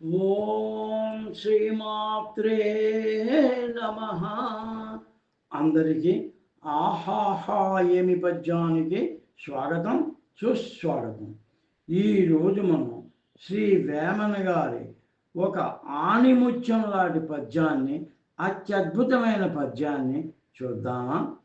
ఓం శ్రీమాత్రే నమ. అందరికీ ఆహాహా ఏమి పద్యానికి స్వాగతం సుస్వాగతం. ఈరోజు మనం శ్రీ వేమన గారి ఒక ఆణిముత్యం లాంటి పద్యాన్ని అత్యద్భుతమైన పద్యాన్ని చూద్దామా?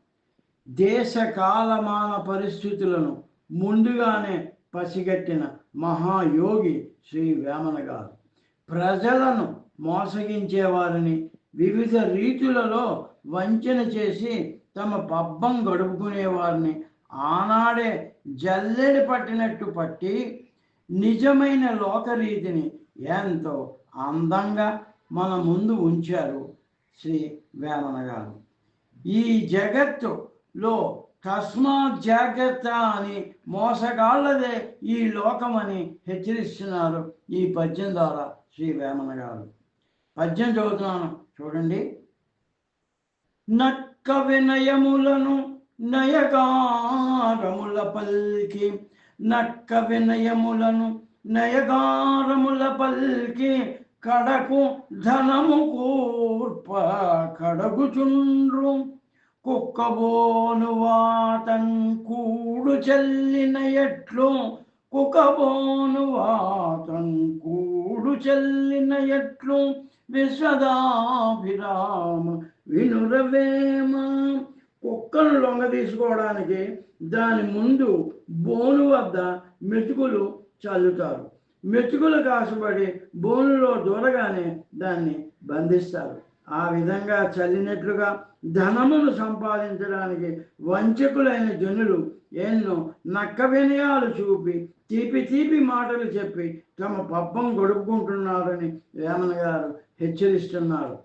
దేశకాలమాన పరిస్థితులను ముందుగానే పసిగట్టిన మహాయోగి శ్రీ వేమన గారు. ప్రజలను మోసగించేవారిని వివిధ రీతులలో వంచన చేసి తమ పబ్బం గడుపుకునే వారిని ఆనాడే జల్లెడి పట్టినట్టు పట్టి నిజమైన లోకరీతిని ఎంతో అందంగా మన ముందు ఉంచారు శ్రీ వేమన గారు. ఈ జగత్తులో తస్మాత్ జాగ్రత్త అని మోసగాళ్ళదే ఈ లోకమని హెచ్చరిస్తున్నారు ఈ పద్యం ద్వారా శ్రీ వేమన గారు. పద్యం చదువుతున్నాను చూడండి. నక్క వినయములను నయగారముల పల్కి నక్క వినయములను నయగారముల పల్కి కడకు ధనము కూర్ప కడగుచుండ్రు. కుక్కబోను వాతం కూడు చెల్లిన ఎట్లు కుకబోను వాతం కూడు చెల్లిన ఎట్లు విశ్వదాభిరామ వినురవేమ. కుక్కను లొంగ తీసుకోవడానికి దాని ముందు బోను వద్ద మెతుకులు చల్లుతారు. మెతుకులు కాసుబడి బోనులో దూరగానే దాన్ని బంధిస్తారు. ఆ విధంగా చల్లినట్లుగా ధనమును సంపాదించడానికి వంచకులైన జనులు ఎన్నో నక్క వినయాలు చూపి తీపి తీపి మాటలు చెప్పి తమ పబ్బం గడుపుకుంటున్నారని వేమన గారు హెచ్చరిస్తున్నారు.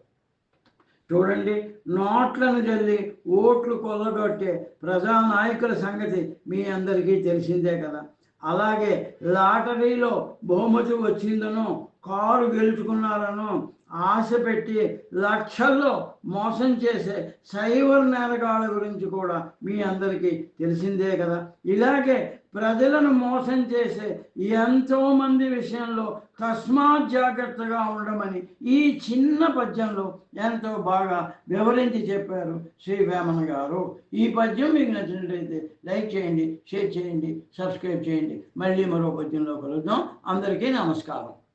చూడండి నోట్లను జల్లి ఓట్లు కొల్లగొట్టే ప్రజానాయకుల సంగతి మీ అందరికీ తెలిసిందే కదా. అలాగే లాటరీలో బహుమతి వచ్చిందనో కారు గెలుచుకున్నారనో ఆశ పెట్టి లక్షల్లో మోసం చేసే సైబర్ నేరగాళ్ళ గురించి కూడా మీ అందరికీ తెలిసిందే కదా. ఇలాగే ప్రజలను మోసం చేసే ఎంతోమంది విషయంలో తస్మాత్ జాగ్రత్తగా ఉండమని ఈ చిన్న పద్యంలో ఎంతో బాగా వివరించి చెప్పారు శ్రీ వేమన గారు. ఈ పద్యం మీకు నచ్చినట్లయితే లైక్ చేయండి షేర్ చేయండి సబ్స్క్రైబ్ చేయండి. మళ్ళీ మరో పద్యంలో కలుద్దాం. అందరికీ నమస్కారం.